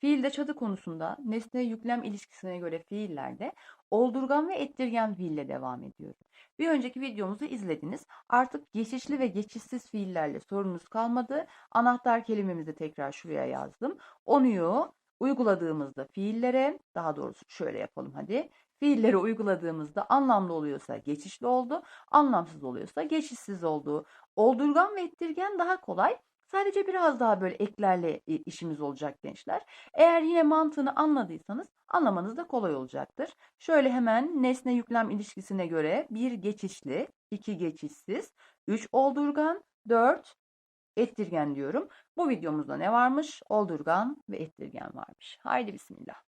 Fiilde çatı konusunda nesne yüklem ilişkisine göre fiillerde oldurgan ve ettirgen fiille devam ediyorum. Bir önceki videomuzu izlediniz. Artık geçişli ve geçişsiz fiillerle sorunuz kalmadı. Anahtar kelimemizi tekrar şuraya yazdım. Onuyu uyguladığımızda fiillere, daha doğrusu şöyle yapalım hadi. Fiillere uyguladığımızda anlamlı oluyorsa geçişli oldu, anlamsız oluyorsa geçişsiz oldu. Oldurgan ve ettirgen daha kolay. Sadece biraz daha böyle eklerle işimiz olacak gençler. Eğer yine mantığını anladıysanız anlamanız da kolay olacaktır. Şöyle hemen nesne yüklem ilişkisine göre bir geçişli, iki geçişsiz, üç oldurgan, dört ettirgen diyorum. Bu videomuzda ne varmış? Oldurgan ve ettirgen varmış. Haydi bismillah.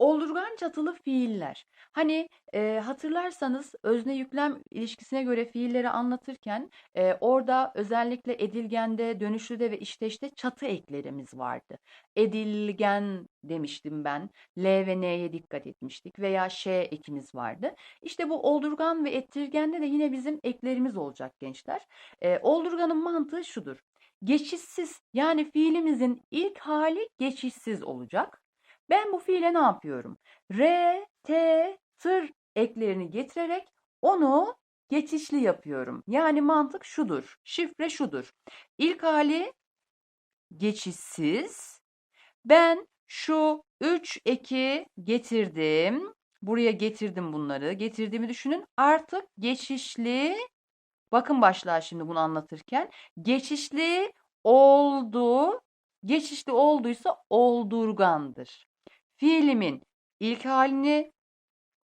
Oldurgan çatılı fiiller. Hani e, hatırlarsanız özne yüklem ilişkisine göre fiilleri anlatırken e, orada özellikle edilgende, dönüşlüde ve işteşte çatı eklerimiz vardı. Edilgen demiştim ben. L ve N'ye dikkat etmiştik veya Ş ekimiz vardı. İşte bu oldurgan ve ettirgende de yine bizim eklerimiz olacak gençler. E, oldurganın mantığı şudur. Geçişsiz yani fiilimizin ilk hali geçişsiz olacak. Ben bu fiile ne yapıyorum? R, T, tır eklerini getirerek onu geçişli yapıyorum. Yani mantık şudur. Şifre şudur. İlk hali geçişsiz. Ben şu 3 eki getirdim. Buraya getirdim bunları. Getirdiğimi düşünün. Artık geçişli bakın başlığa şimdi bunu anlatırken geçişli oldu. Geçişli olduysa oldurgandır. Fiilimin ilk halini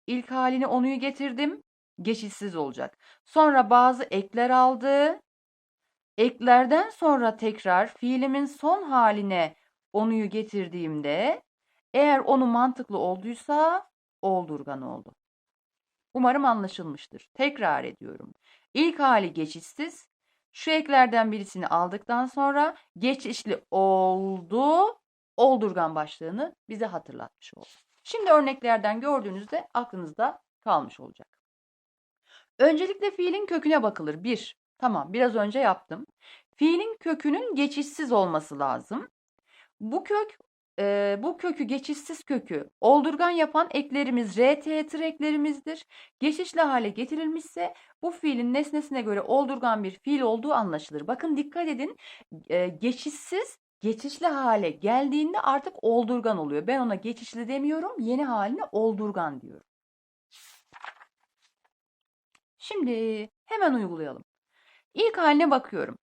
ilk halini onuyu getirdim. Geçişsiz olacak. Sonra bazı ekler aldı. Eklerden sonra tekrar fiilimin son haline onuyu getirdiğimde eğer onu mantıklı olduysa oldurgan oldu. Umarım anlaşılmıştır. Tekrar ediyorum. İlk hali geçişsiz. Şu eklerden birisini aldıktan sonra geçişli oldu oldurgan başlığını bize hatırlatmış oldu. Şimdi örneklerden gördüğünüzde aklınızda kalmış olacak. Öncelikle fiilin köküne bakılır. Bir, tamam biraz önce yaptım. Fiilin kökünün geçişsiz olması lazım. Bu kök e, bu kökü geçişsiz kökü oldurgan yapan eklerimiz R, T, tır eklerimizdir. Geçişli hale getirilmişse bu fiilin nesnesine göre oldurgan bir fiil olduğu anlaşılır. Bakın dikkat edin e, geçişsiz geçişli hale geldiğinde artık oldurgan oluyor. Ben ona geçişli demiyorum. Yeni haline oldurgan diyorum. Şimdi hemen uygulayalım. İlk haline bakıyorum.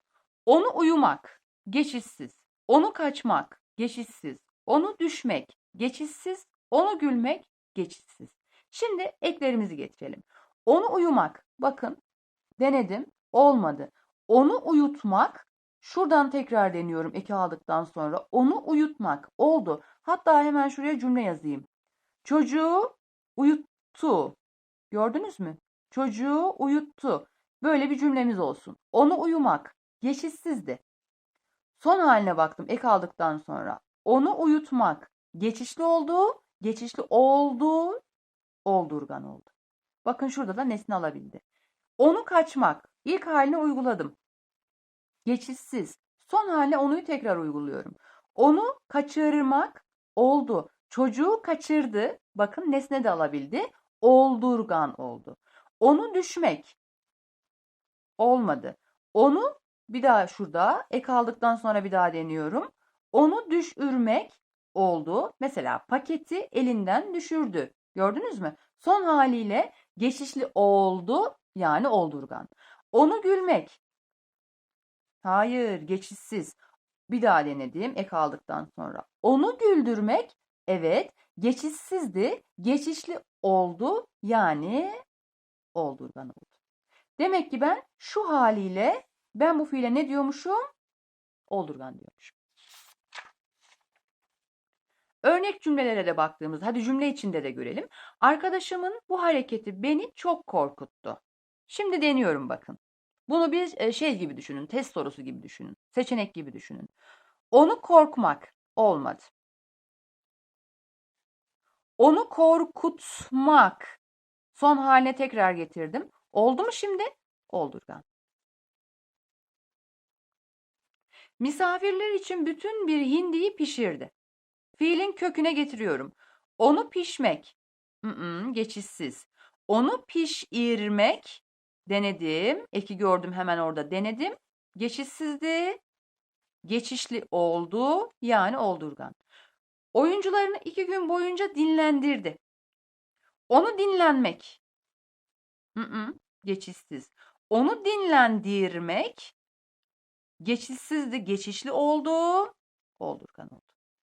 Onu uyumak, geçişsiz. Onu kaçmak, geçişsiz. Onu düşmek, geçişsiz. Onu gülmek, geçişsiz. Şimdi eklerimizi getirelim. Onu uyumak, bakın denedim, olmadı. Onu uyutmak, Şuradan tekrar deniyorum eki aldıktan sonra. Onu uyutmak oldu. Hatta hemen şuraya cümle yazayım. Çocuğu uyuttu. Gördünüz mü? Çocuğu uyuttu. Böyle bir cümlemiz olsun. Onu uyumak geçişsizdi. Son haline baktım ek aldıktan sonra. Onu uyutmak geçişli oldu, geçişli oldu, oldurgan oldu. Bakın şurada da nesne alabildi. Onu kaçmak ilk haline uyguladım geçişsiz. Son haline onuyu tekrar uyguluyorum. Onu kaçırmak oldu. Çocuğu kaçırdı. Bakın nesne de alabildi. Oldurgan oldu. Onu düşmek olmadı. Onu bir daha şurada ek aldıktan sonra bir daha deniyorum. Onu düşürmek oldu. Mesela paketi elinden düşürdü. Gördünüz mü? Son haliyle geçişli oldu yani oldurgan. Onu gülmek Hayır, geçişsiz. Bir daha denedim ek aldıktan sonra. Onu güldürmek evet geçişsizdi. Geçişli oldu yani oldurgan oldu. Demek ki ben şu haliyle ben bu fiile ne diyormuşum? Oldurgan diyormuşum. Örnek cümlelere de baktığımız, hadi cümle içinde de görelim. Arkadaşımın bu hareketi beni çok korkuttu. Şimdi deniyorum bakın. Bunu bir şey gibi düşünün, test sorusu gibi düşünün, seçenek gibi düşünün. Onu korkmak olmadı. Onu korkutmak. Son haline tekrar getirdim. Oldu mu şimdi? Oldurgan. Misafirler için bütün bir hindiyi pişirdi. Fiilin köküne getiriyorum. Onu pişmek. Mm-mm, geçişsiz. Onu pişirmek. Denedim. Eki gördüm hemen orada denedim. Geçişsizdi. Geçişli oldu. Yani oldurgan. Oyuncularını iki gün boyunca dinlendirdi. Onu dinlenmek. Mm-mm, geçişsiz. Onu dinlendirmek. Geçişsizdi. Geçişli oldu. Oldurgan oldu.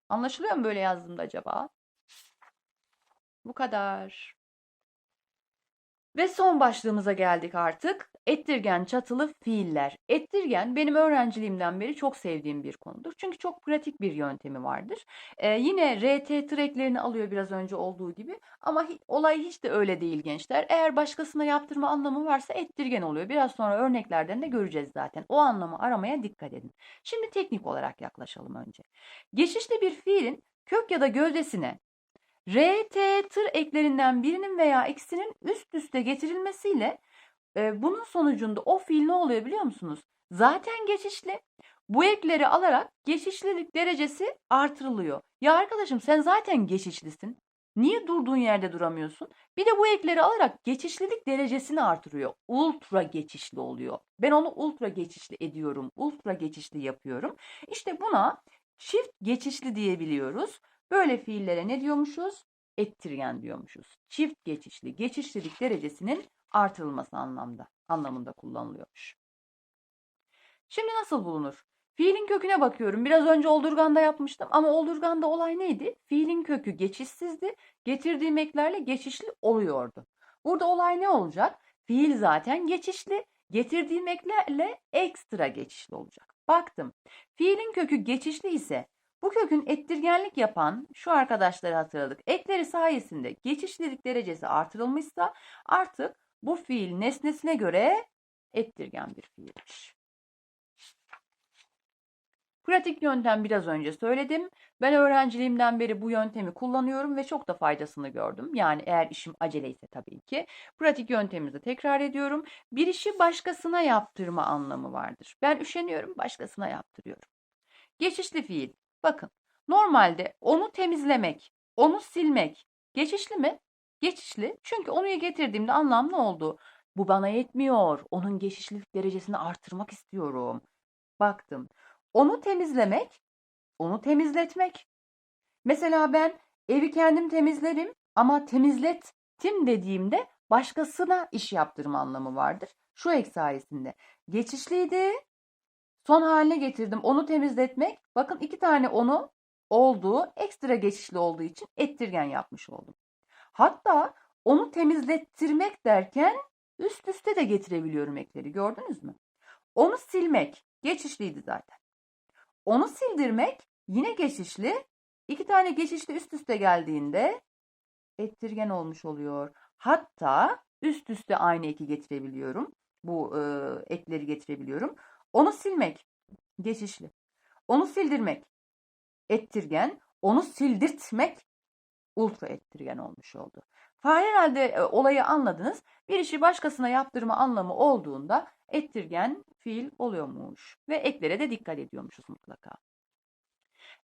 Anlaşılıyor mu böyle yazdığımda acaba? Bu kadar. Ve son başlığımıza geldik artık. Ettirgen çatılı fiiller. Ettirgen benim öğrenciliğimden beri çok sevdiğim bir konudur. Çünkü çok pratik bir yöntemi vardır. Ee, yine RT treklerini alıyor biraz önce olduğu gibi. Ama hi- olay hiç de öyle değil gençler. Eğer başkasına yaptırma anlamı varsa ettirgen oluyor. Biraz sonra örneklerden de göreceğiz zaten. O anlamı aramaya dikkat edin. Şimdi teknik olarak yaklaşalım önce. Geçişli bir fiilin kök ya da gövdesine RT tır eklerinden birinin veya ikisinin üst üste getirilmesiyle e, bunun sonucunda o fiil ne oluyor biliyor musunuz? Zaten geçişli. Bu ekleri alarak geçişlilik derecesi artırılıyor. Ya arkadaşım sen zaten geçişlisin. Niye durduğun yerde duramıyorsun? Bir de bu ekleri alarak geçişlilik derecesini artırıyor. Ultra geçişli oluyor. Ben onu ultra geçişli ediyorum. Ultra geçişli yapıyorum. İşte buna çift geçişli diyebiliyoruz. Böyle fiillere ne diyormuşuz? Ettirgen diyormuşuz. Çift geçişli, geçişlilik derecesinin artırılması anlamda, anlamında kullanılıyormuş. Şimdi nasıl bulunur? Fiilin köküne bakıyorum. Biraz önce oldurganda yapmıştım ama oldurganda olay neydi? Fiilin kökü geçişsizdi. Getirdiğim eklerle geçişli oluyordu. Burada olay ne olacak? Fiil zaten geçişli. Getirdiğim eklerle ekstra geçişli olacak. Baktım. Fiilin kökü geçişli ise bu kökün ettirgenlik yapan şu arkadaşları hatırladık. Ekleri sayesinde geçişlilik derecesi artırılmışsa artık bu fiil nesnesine göre ettirgen bir fiilmiş. Pratik yöntem biraz önce söyledim. Ben öğrenciliğimden beri bu yöntemi kullanıyorum ve çok da faydasını gördüm. Yani eğer işim aceleyse tabii ki. Pratik yöntemimizi tekrar ediyorum. Bir işi başkasına yaptırma anlamı vardır. Ben üşeniyorum, başkasına yaptırıyorum. Geçişli fiil. Bakın normalde onu temizlemek, onu silmek geçişli mi? Geçişli. Çünkü onu getirdiğimde anlam ne oldu? Bu bana yetmiyor. Onun geçişlilik derecesini artırmak istiyorum. Baktım. Onu temizlemek, onu temizletmek. Mesela ben evi kendim temizlerim ama temizlettim dediğimde başkasına iş yaptırma anlamı vardır. Şu ek sayesinde. Geçişliydi. Son haline getirdim. Onu temizletmek. Bakın iki tane onu olduğu ekstra geçişli olduğu için ettirgen yapmış oldum. Hatta onu temizlettirmek derken üst üste de getirebiliyorum ekleri. Gördünüz mü? Onu silmek geçişliydi zaten. Onu sildirmek yine geçişli. İki tane geçişli üst üste geldiğinde ettirgen olmuş oluyor. Hatta üst üste aynı eki getirebiliyorum. Bu e, ekleri getirebiliyorum. Onu silmek geçişli. Onu sildirmek ettirgen. Onu sildirtmek ultra ettirgen olmuş oldu. Herhalde e, olayı anladınız. Bir işi başkasına yaptırma anlamı olduğunda ettirgen fiil oluyormuş. Ve eklere de dikkat ediyormuşuz mutlaka.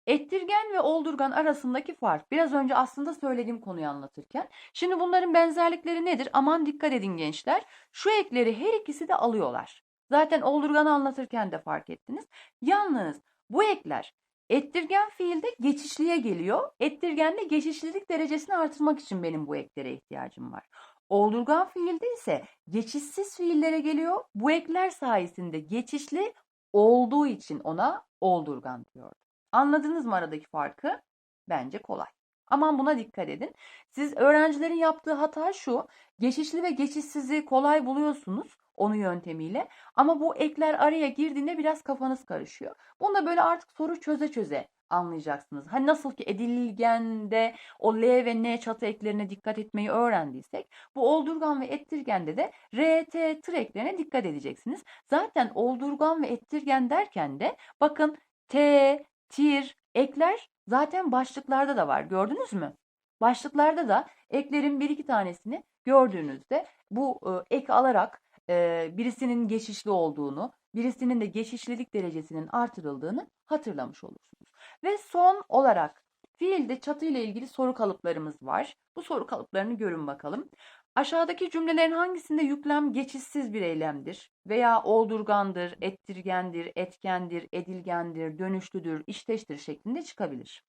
Ettirgen ve oldurgan arasındaki fark biraz önce aslında söylediğim konuyu anlatırken. Şimdi bunların benzerlikleri nedir? Aman dikkat edin gençler. Şu ekleri her ikisi de alıyorlar. Zaten oldurganı anlatırken de fark ettiniz. Yalnız bu ekler ettirgen fiilde geçişliye geliyor. Ettirgenle geçişlilik derecesini artırmak için benim bu eklere ihtiyacım var. Oldurgan fiilde ise geçişsiz fiillere geliyor. Bu ekler sayesinde geçişli olduğu için ona oldurgan diyor. Anladınız mı aradaki farkı? Bence kolay. Aman buna dikkat edin. Siz öğrencilerin yaptığı hata şu. Geçişli ve geçişsizi kolay buluyorsunuz onun yöntemiyle. Ama bu ekler araya girdiğinde biraz kafanız karışıyor. Bunu da böyle artık soru çöze çöze anlayacaksınız. Hani nasıl ki edilgende o L ve N çatı eklerine dikkat etmeyi öğrendiysek bu oldurgan ve ettirgende de R, T, tır eklerine dikkat edeceksiniz. Zaten oldurgan ve ettirgen derken de bakın T, tir, ekler zaten başlıklarda da var. Gördünüz mü? Başlıklarda da eklerin bir iki tanesini gördüğünüzde bu e, ek alarak e, birisinin geçişli olduğunu, birisinin de geçişlilik derecesinin artırıldığını hatırlamış olursunuz. Ve son olarak fiilde çatı ile ilgili soru kalıplarımız var. Bu soru kalıplarını görün bakalım. Aşağıdaki cümlelerin hangisinde yüklem geçişsiz bir eylemdir veya oldurgandır, ettirgendir, etkendir, edilgendir, dönüşlüdür, işteştir şeklinde çıkabilir.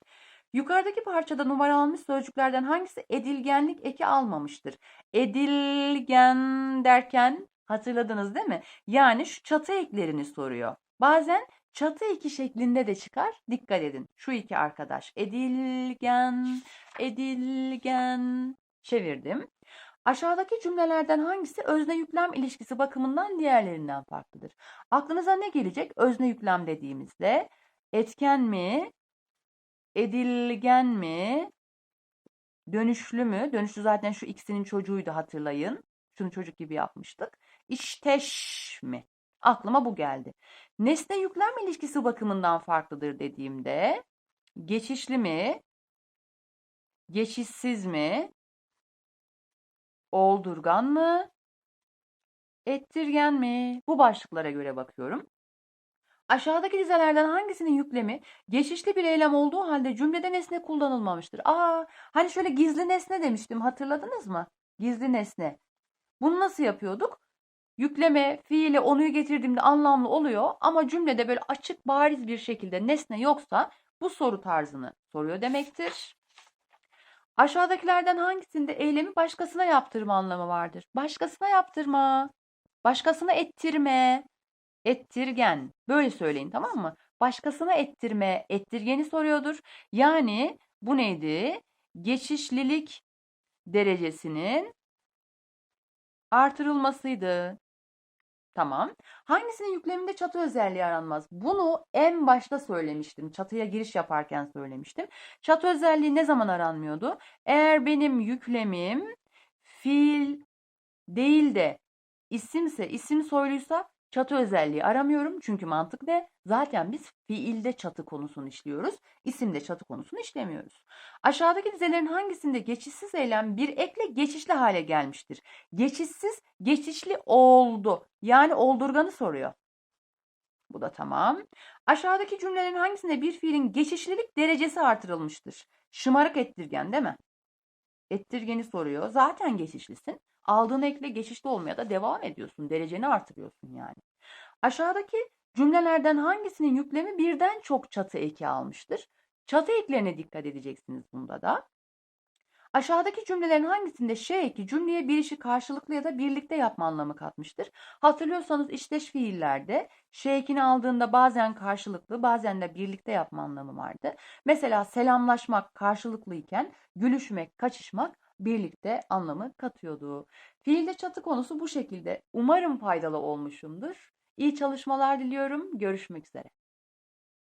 Yukarıdaki parçada numaralanmış sözcüklerden hangisi edilgenlik eki almamıştır? Edilgen derken hatırladınız değil mi? Yani şu çatı eklerini soruyor. Bazen çatı eki şeklinde de çıkar. Dikkat edin. Şu iki arkadaş. Edilgen, edilgen. Çevirdim. Aşağıdaki cümlelerden hangisi özne yüklem ilişkisi bakımından diğerlerinden farklıdır? Aklınıza ne gelecek özne yüklem dediğimizde? Etken mi? Edilgen mi? Dönüşlü mü? Dönüşlü zaten şu ikisinin çocuğuydu hatırlayın. Şunu çocuk gibi yapmıştık. İşteş mi? Aklıma bu geldi. Nesne yüklem ilişkisi bakımından farklıdır dediğimde geçişli mi? Geçişsiz mi? Oldurgan mı? Ettirgen mi? Bu başlıklara göre bakıyorum. Aşağıdaki dizelerden hangisinin yüklemi geçişli bir eylem olduğu halde cümlede nesne kullanılmamıştır? Aa, hani şöyle gizli nesne demiştim hatırladınız mı? Gizli nesne. Bunu nasıl yapıyorduk? Yükleme, fiile onuyu getirdiğimde anlamlı oluyor ama cümlede böyle açık bariz bir şekilde nesne yoksa bu soru tarzını soruyor demektir. Aşağıdakilerden hangisinde eylemi başkasına yaptırma anlamı vardır? Başkasına yaptırma, başkasına ettirme, ettirgen. Böyle söyleyin tamam mı? Başkasına ettirme, ettirgeni soruyordur. Yani bu neydi? Geçişlilik derecesinin artırılmasıydı. Tamam. Hangisinin yükleminde çatı özelliği aranmaz? Bunu en başta söylemiştim. Çatıya giriş yaparken söylemiştim. Çatı özelliği ne zaman aranmıyordu? Eğer benim yüklemim fiil değil de isimse, isim soyluysa çatı özelliği aramıyorum. Çünkü mantık ne? Zaten biz fiilde çatı konusunu işliyoruz. İsimde çatı konusunu işlemiyoruz. Aşağıdaki dizelerin hangisinde geçişsiz eylem bir ekle geçişli hale gelmiştir? Geçişsiz, geçişli oldu. Yani oldurganı soruyor. Bu da tamam. Aşağıdaki cümlelerin hangisinde bir fiilin geçişlilik derecesi artırılmıştır? Şımarık ettirgen değil mi? Ettirgeni soruyor. Zaten geçişlisin. Aldığın ekle geçişli olmaya da devam ediyorsun. Dereceni artırıyorsun yani. Aşağıdaki cümlelerden hangisinin yüklemi birden çok çatı eki almıştır? Çatı eklerine dikkat edeceksiniz bunda da. Aşağıdaki cümlelerin hangisinde şey eki cümleye bir işi karşılıklı ya da birlikte yapma anlamı katmıştır? Hatırlıyorsanız işteş fiillerde şey ekini aldığında bazen karşılıklı bazen de birlikte yapma anlamı vardı. Mesela selamlaşmak karşılıklıyken gülüşmek, kaçışmak birlikte anlamı katıyordu. Fiilde çatı konusu bu şekilde. Umarım faydalı olmuşumdur. İyi çalışmalar diliyorum. Görüşmek üzere.